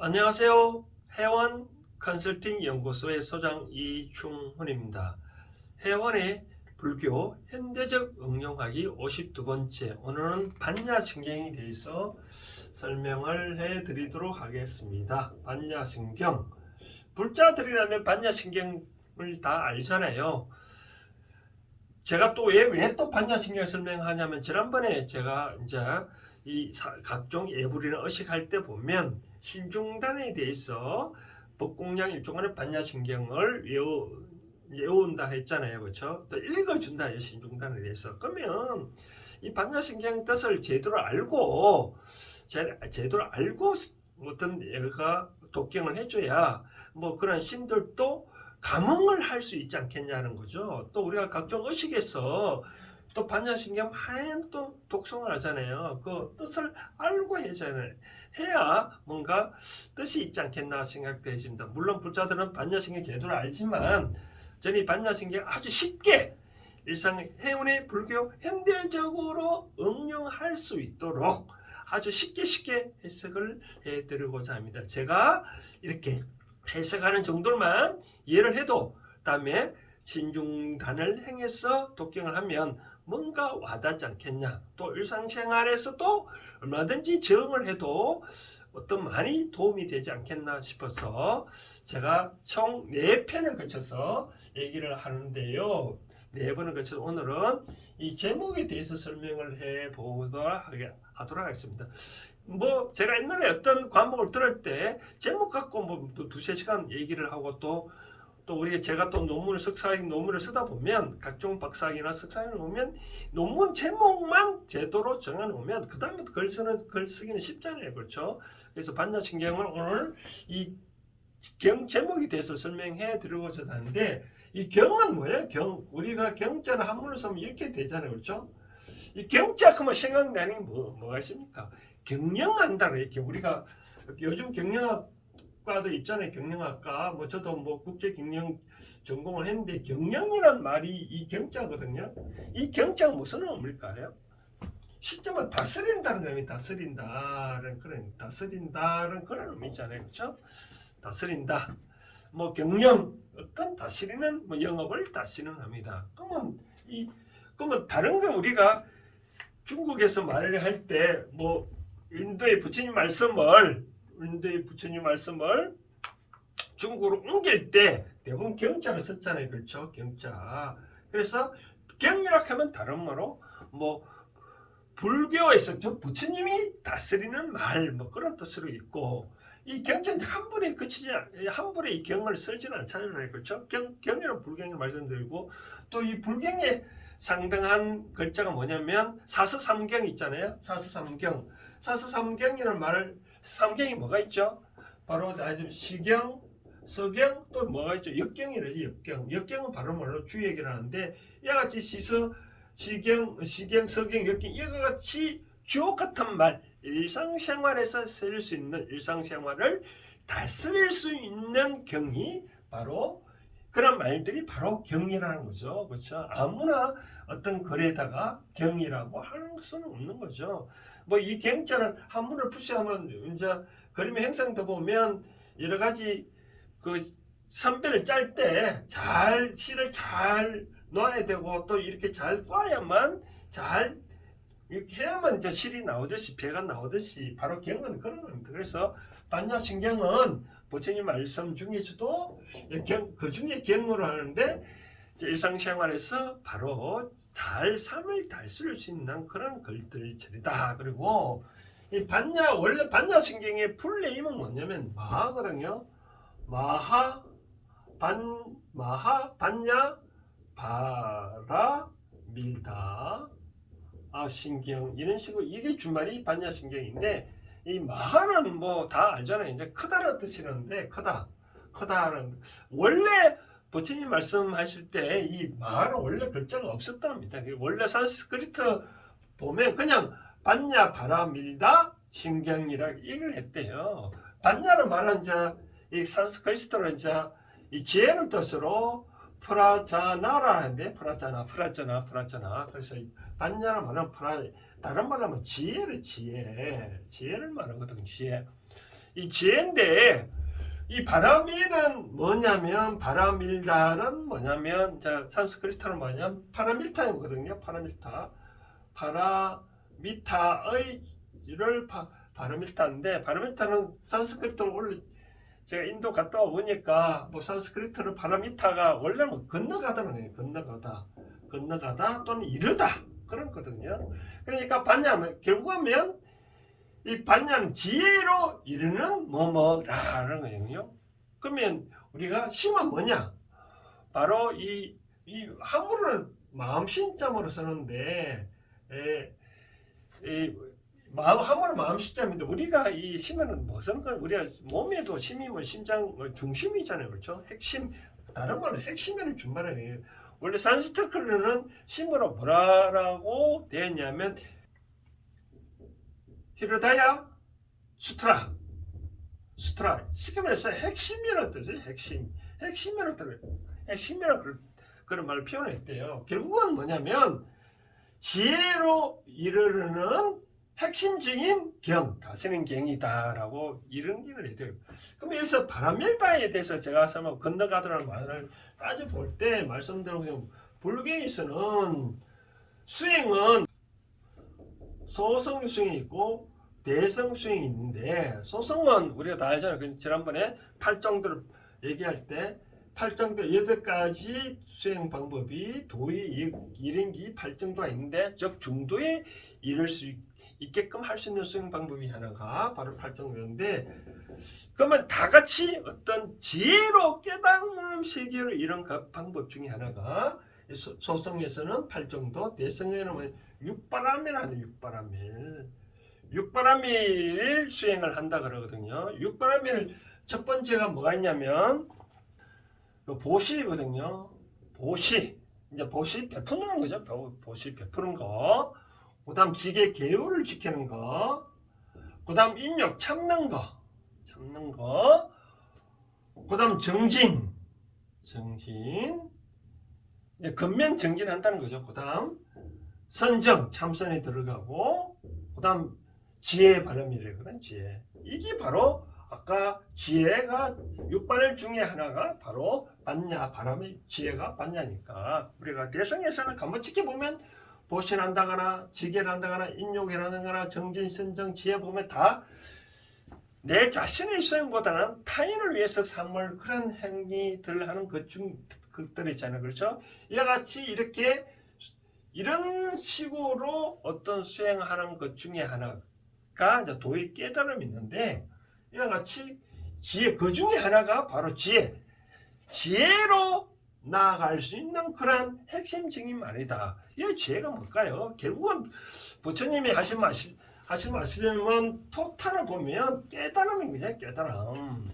안녕하세요. 해원 컨설팅 연구소의 소장 이충훈입니다. 해원의 불교 현대적 응용하기 52번째 오늘은 반야신경에 대해서 설명을 해 드리도록 하겠습니다. 반야신경 불자들이라면 반야신경을 다 알잖아요. 제가 또 왜 왜 또 반야신경을 설명하냐면 지난번에 제가 이제 이 사- 각종 예불이나 의식할 때 보면 신중단에 대해서 법공량 일종의 반야신경을 외워 외운다 했잖아요, 그렇죠? 또 읽어준다 이 신중단에 대해서 그러면 이 반야신경 뜻을 제대로 알고 제, 제대로 알고 어떤 얘가 독경을 해줘야 뭐 그런 신들도 감흥을 할 수 있지 않겠냐는 거죠. 또 우리가 각종 의식에서 또 반야신경 하얀 또 독성을 하잖아요. 그 뜻을 알고 해잖아요. 해야 뭔가 뜻이 있지 않겠나 생각되십니다. 물론 불자들은 반야신경 제대로 알지만 저는 이 반야신경 아주 쉽게 일상 해운의 불교 현대적으로 응용할 수 있도록 아주 쉽게 쉽게 해석을 해드리고자 합니다. 제가 이렇게 해석하는 정도만 이해를 해도 다음에 신중단을 행해서 독경을 하면 뭔가 와닿지 않겠냐. 또 일상생활에서도 얼마든지 적응을 해도 어떤 많이 도움이 되지 않겠나 싶어서 제가 총네 편을 거쳐서 얘기를 하는데요. 네 번을 거쳐서 오늘은 이 제목에 대해서 설명을 해 보도록 하도록 하겠습니다. 뭐 제가 옛날에 어떤 과목을 들을 때 제목 갖고 뭐 두세 시간 얘기를 하고 또 또 우리 제가 또 논문을 석사학 논문을 쓰다 보면 각종 박사학이나 석사학을 보면 논문 제목만 제대로 정해 놓으면 그 다음부터 글 쓰는 글 쓰기는 쉽잖아요, 그렇죠? 그래서 반야신경을 오늘 이 경 제목에 대해서 설명해 드리고자 하는데 이 경은 뭐예요? 경 우리가 경자는 한문을 쓰면 이렇게 되잖아요, 그렇죠? 이 경자 그러면 생각나는 게 뭐, 뭐가 있습니까? 경영한다 이렇게 우리가 요즘 경영학 과도 있잖아요 경영학과 뭐 저도 뭐 국제 경영 전공을 했는데 경영이란 말이 이 경자거든요. 이 경자가 무슨 의미일까요? 시점을 다스린다는 의미 다스린다는 그런 다스린다는 그런 의미잖아요? 그렇죠? 다스린다. 뭐 경영 어떤 다스리는 뭐 영업을 다스리는 합니다. 그러면 이 그러면 다른 건 우리가 중국에서 말을 할 때 뭐 인도의 부처님 말씀을 인도의 부처님 말씀을 중국으로 옮길 때 대부분 경자를 썼잖아요, 그렇죠? 경자. 그래서 경이라 하면 다른 말로 뭐 불교에서 저 부처님이 다스리는 말 뭐 그런 뜻으로 있고 이 경자는 한 분에 그치지 않- 한 분에 이 경을 쓰지는 않잖아요, 그렇죠? 경 경이란 불경을 말씀드리고 또 이 불경의 상당한 글자가 뭐냐면 사서삼경 있잖아요. 사서삼경. 사서삼경이라는 말을 삼경이 뭐가 있죠? 바로 아주 시경, 서경 또 뭐가 있죠? 역경이라지 역경. 역경은 바로 말로 주역이라는데 이와 같이 시서, 시경, 시경, 서경, 역경 이와 같이 주옥 같은 말 일상생활에서 쓸 수 있는 일상생활을 다스릴 수 있는 경이 바로 그런 말들이 바로 경이라는 거죠. 그렇죠? 아무나 어떤 글에다가 경이라고 하는 수는 없는 거죠. 뭐 이 경자는 한문을 푸시하면 이제 그림의 형상도 보면 여러 가지 그 선배를 짤때 잘 실을 잘 놔야 되고 또 이렇게 잘 꽈야만 잘 해야만 저 실이 나오듯이 배가 나오듯이 바로 경은 그런 겁니다. 그래서 반야신경은 부처님 말씀 중에서도 경, 그 중에 경으로 하는데 일상생활에서 바로 달 삶을 달쓸 수 있는 그런 글들이다. 그리고 이 반야 원래 반야 신경의 풀네임은 뭐냐면 마하거든요. 마하 반 마하 반야 바라 밀다 아 신경 이런 식으로 이게 주말이 반야 신경인데 이 마하는 뭐 다 알잖아요. 이제 크다는 뜻이는데 크다 크다는 원래 부처님 말씀하실 때 이 마하는 원래 글자가 없었답니다. 원래 산스크리트 보면 그냥 반야 바라 밀다 신경이라 얘기를 했대요. 반야는 말은 이제 이 산스크리트로 이제 이 지혜를 뜻으로 프라자나라는데 프라자나 프라자나 프라자나 그래서 이 반야는 말은 프라 다른 말로 하면 지혜를 지혜 지혜를 말하거든 지혜 이 지혜인데 이 바람일은 뭐냐면 바람일달은 뭐냐면 자 산스크리트는 뭐냐면 파라밀타이거든요. 파라밀타. 파라미타의를 파, 바라밀타인데 바라밀타는 산스크리트를 원래 제가 인도 갔다 와 보니까 뭐 산스크리트는 파라미타가 원래는 건너가다는 거예요. 건너가다. 건너가다 또는 이르다. 그런 거거든요. 그러니까 반야면 결국하면 이 반야는 지혜로 이르는 뭐뭐라는 거예요. 그러면 우리가 심은 뭐냐? 바로 이, 이 한문을 마음신자으로 쓰는데 에, 이 마음 한문은 마음신자인데 우리가 이 심은 무슨 걸 우리가 몸에도 심이면 심장 뭐 중심이잖아요, 그렇죠? 핵심 다른 말로 핵심에는 준말이에요. 원래 산스크리트는 심으로 뭐라고 되었냐면 히르다야 수트라 수트라. 쉽게 말해서 핵심이라는 뜻이에요? 핵심. 핵심이라는 뜻 핵심이라는 그- 그런 말을 표현했대요. 결국은 뭐냐면 지혜로 이르르는 핵심적인 경 다스리는 경이다라고 이런 기를 해요 그럼 여기서 바람밀다에 대해서 제가 한번 건너가더라는 말을 따져볼 때 말씀드린 불교에서는 수행은 소성 수행이 있고 대성 수행이 있는데 소성은 우리가 다 알잖아요. 그 지난번에 팔정도를 얘기할 때 팔정도 여덟 가지 수행 방법이 도의 일행기 팔정도가 있는데 즉 중도에 이를 수 있- 있게끔 할 수 있는 수행 방법이 하나가 바로 팔정도인데 그러면 다 같이 어떤 지혜로 깨달음 세계로 이런 그 방법 중에 하나가 소- 소성에서는 팔정도, 대성에는 뭐 육바람이라는 육바람일. 육바람일 수행을 한다 그러거든요. 육바람일 첫 번째가 뭐가 있냐면 그 보시거든요. 보시. 이제 보시 베푸는 거죠. 보- 보시 베푸는 거. 그 다음 지게 계율을 지키는 거. 그 다음 인욕 참는 거. 참는 거. 그 다음 정진. 정진. 이제 근면 정진한다는 거죠. 그 다음 선정 참선에 들어가고 그 다음 지혜 발음이래거든 지혜 이게 바로 아까 지혜가 육반을 중에 하나가 바로 반야 바람의 지혜가 반야니까 우리가 대성에서는 한번 지켜보면 보신한다거나 지계를 한다거나 인욕이라든가 정진 선정 지혜 보면 다 내 자신의 수행보다는 타인을 위해서 삼을 그런 행위들 하는 것중 것들 있잖아요. 그렇죠? 이와 같이 이렇게 이런 식으로 어떤 수행하는 것 중에 하나가 이제 도의 깨달음이 있는데 이와 같이 지혜 그 중에 하나가 바로 지혜. 지혜로 나아갈 수 있는 그런 핵심적인 말이다. 이 지혜가 뭘까요? 결국은 부처님이 하신 말씀 하신 말씀은 토탈을 보면 깨달음인 거죠. 깨달음.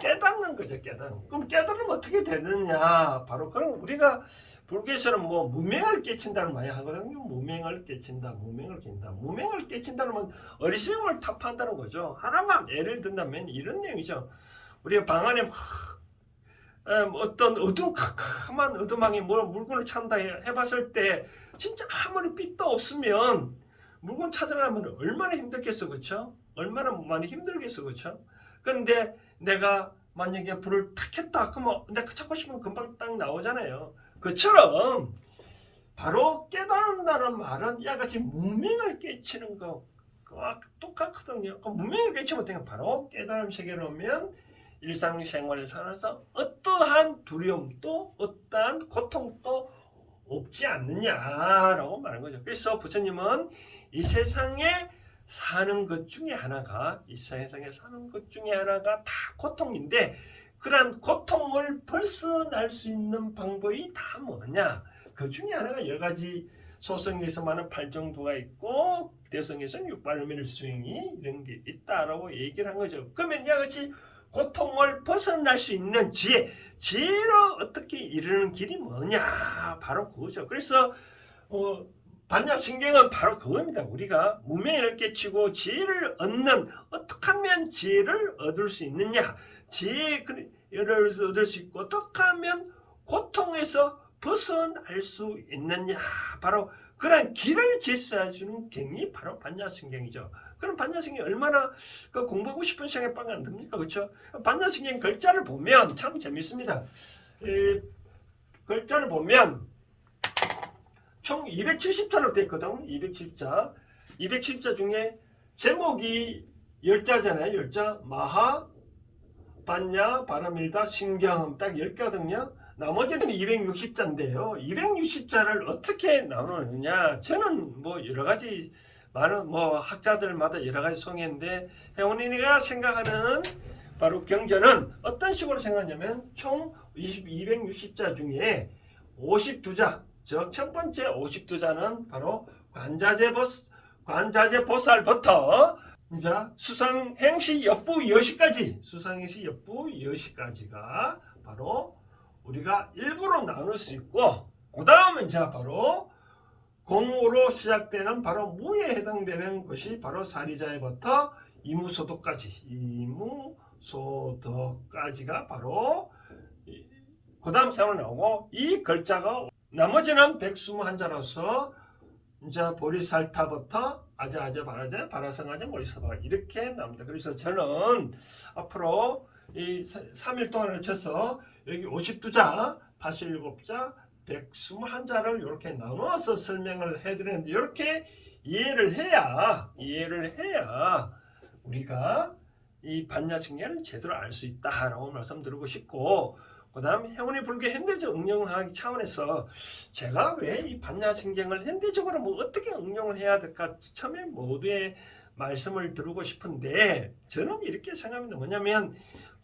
깨닫는 거죠. 깨달음. 그럼 깨달음 어떻게 되느냐? 바로 그런 우리가 불교에서는 뭐 무명을 깨친다는 많이 하거든요. 무명을 깨친다, 무명을 깨친다. 무명을 깨친다는 건 어리석음을 탑한다는 거죠. 하나만 예를 든다면 이런 내용이죠. 우리가 방 안에 막, 음, 어떤 어두운 캄캄한 어둠방에 뭐 물건을 찾다 해- 해봤을 때 진짜 아무리 빛도 없으면 물건 찾으려면 얼마나 힘들겠어, 그렇죠? 얼마나 많이 힘들겠어, 그렇죠? 근데 내가 만약에 불을 탁 켰다 그러면 내가 찾고 싶으면 금방 딱 나오잖아요. 그처럼 바로 깨달은다는 말은 야같이 무명을 깨치는 거와 똑같거든요. 그 무명을 깨치면 바로 깨달음 세계로 오면 일상생활을 살아서 어떠한 두려움도 어떠한 고통도 없지 않느냐라고 말한 거죠. 그래서 부처님은 이 세상에 사는 것 중에 하나가 이 세상에 사는 것 중에 하나가 다 고통인데 그러한 고통을 벗어날 수 있는 방법이 다 뭐냐? 그 중에 하나가 여러 가지 소성에서 많은 팔정도가 있고 대성에서는 육발음일 수행이 이런 게 있다라고 얘기를 한 거죠. 그러면 이와 같이 고통을 벗어날 수 있는 지혜, 지혜로 어떻게 이르는 길이 뭐냐? 바로 그거죠. 그래서 어, 반야신경은 바로 그겁니다. 우리가 무명을 깨치고 지혜를 얻는 어떻게 하면 지혜를 얻을 수 있느냐? 지혜를 얻을 수 있고 어떻게 하면 고통에서 벗어날 수 있느냐? 바로 그런 길을 제시해 주는 경이 바로 반야신경이죠. 그럼 반야신경 얼마나 그 공부하고 싶은 시간에 빵 안 듭니까? 그렇죠? 반야신경 글자를 보면 참 재밌습니다. 이 글자를 보면 총 270자로 되어 있거든. 270자. 270자 중에 제목이 10자잖아요. 10자. 마하, 반야, 바라밀다, 신경 딱 10개거든요. 나머지는 260자인데요. 260자를 어떻게 나누느냐? 저는 뭐 여러 가지 많은 뭐 학자들마다 여러 가지 송했는데 혜원이가 생각하는 바로 경전은 어떤 식으로 생각하냐면 총 20, 260자 중에 52자, 즉 첫 번째 52자는 바로 관자재 보스, 관자재 보살부터 이제 수상행시 엽부 여시까지 수상행시 엽부 여시까지가 바로 우리가 일부로 나눌 수 있고 그 다음은 이제 바로 공으로 시작되는 바로 무에 해당되는 것이 바로 사리자에부터 이무소도까지 이무소도까지가 바로 그 다음 세로 나오고 이 글자가 나머지는 121자로서 이제 보리살타부터 아자아자 바라자 바라성아자 모리사바 이렇게 나옵니다. 그래서 저는 앞으로 이 3일 동안 걸쳐서 여기 52자, 87자, 121자를 이렇게 나누어서 설명을 해드리는데 이렇게 이해를 해야 이해를 해야 우리가 이 반야승계를 제대로 알 수 있다라고 말씀드리고 싶고 그 다음 행운의 불교 현대적 응용하기 차원에서 제가 왜 이 반야신경을 현대적으로 뭐 어떻게 응용을 해야 될까 처음에 모두의 말씀을 드리고 싶은데 저는 이렇게 생각합니다. 뭐냐면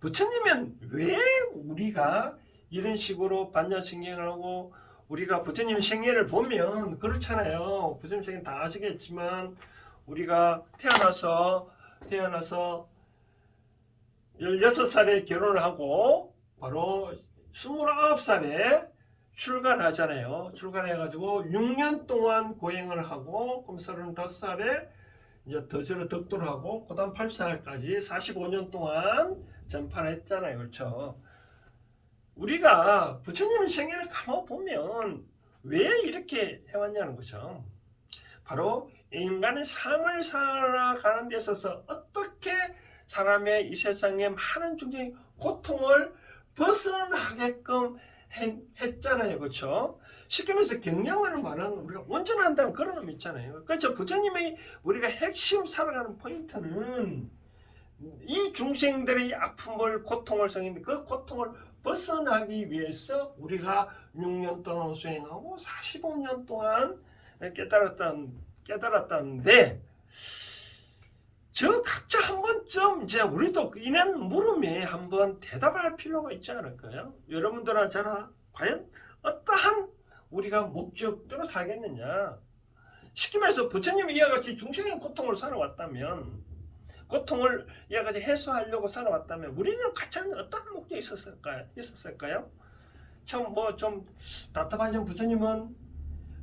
부처님은 왜 우리가 이런 식으로 반야신경을 하고 우리가 부처님 생애를 보면 그렇잖아요. 부처님 생애 다 아시겠지만 우리가 태어나서 태어나서 16살에 결혼을 하고 바로 29살에 출간하잖아요. 출간해가지고 6년 동안 고행을 하고 그럼 35살에 이제 더저로 덕도를 하고 그다음 8살까지 45년 동안 전파를 했잖아요. 그렇죠? 우리가 부처님의 생애를 가만 보면 왜 이렇게 해왔냐는 거죠. 바로 인간의 삶을 살아가는 데 있어서 어떻게 사람의 이 세상에 많은 중적인 고통을 벗어나게끔 했, 했잖아요. 그렇죠? 쉽게 말해서 경영하는 말은 우리가 온전한다는 그런 의미 있잖아요. 그렇죠? 부처님의 우리가 핵심 살아가는 포인트는 이 중생들의 아픔을 고통을 성인데 그 고통을 벗어나기 위해서 우리가 6년 동안 수행하고 45년 동안 깨달았던 깨달았다는데 저 각자 한 번쯤 이제 우리도 이런 물음에 한번 대답할 필요가 있지 않을까요? 여러분들은 저는 과연 어떠한 우리가 목적대로 살겠느냐? 쉽게 말해서 부처님이 이와 같이 중생의 고통을 살아왔다면 고통을 같이 해소하려고 살아왔다면 우리는 같이 어떤 목적이 있었을까요? 있었을까요? 참 뭐 좀 답답하지만 부처님은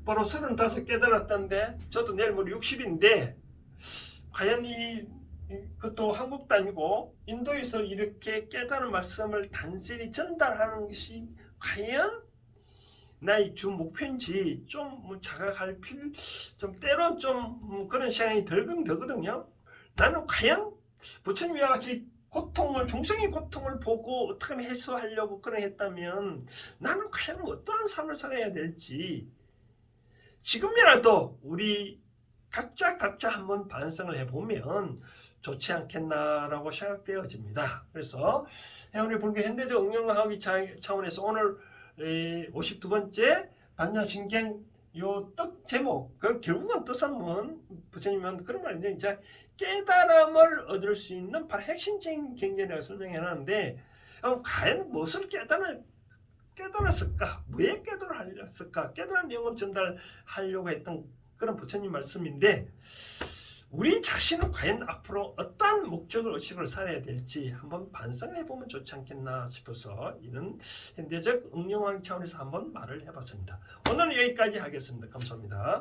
바로 35 깨달았던데 저도 내일 모레 60인데 과연 이 이- 그것도 한국도 아니고 인도에서 이렇게 깨달은 말씀을 단순히 전달하는 것이 과연 나의 주 목표인지 좀뭐 자각할 필, 좀 때론 좀 음, 그런 시간이 들긴 들거든요. 나는 과연 부처님과 같이 고통을 중생의 고통을 보고 어떻게 해소하려고 그런 했다면 나는 과연 어떠한 삶을 살아야 될지 지금이라도 우리 각자 각자 한번 반성을 해보면 좋지 않겠나라고 생각되어집니다. 그래서 해운의 불교 현대적 차- 차원에서 오늘 52번째 반야신경 요뜻 제목 그 결국은 뜻은 뭐 부처님은 그런 말인데 이제 깨달음을 얻을 수 있는 바로 핵심적인 경전이라고 설명해 놨는데 그럼 과연 무엇을 깨달은 깨달았을까? 왜 깨달았을까? 깨달은 내용을 전달하려고 했던 그런 부처님 말씀인데 우리 자신은 과연 앞으로 어떤 목적을 의식을 살아야 될지 한번 반성해 보면 좋지 않겠나 싶어서 이런 현대적 응용학 차원에서 한번 말을 해봤습니다. 오늘은 여기까지 하겠습니다. 감사합니다.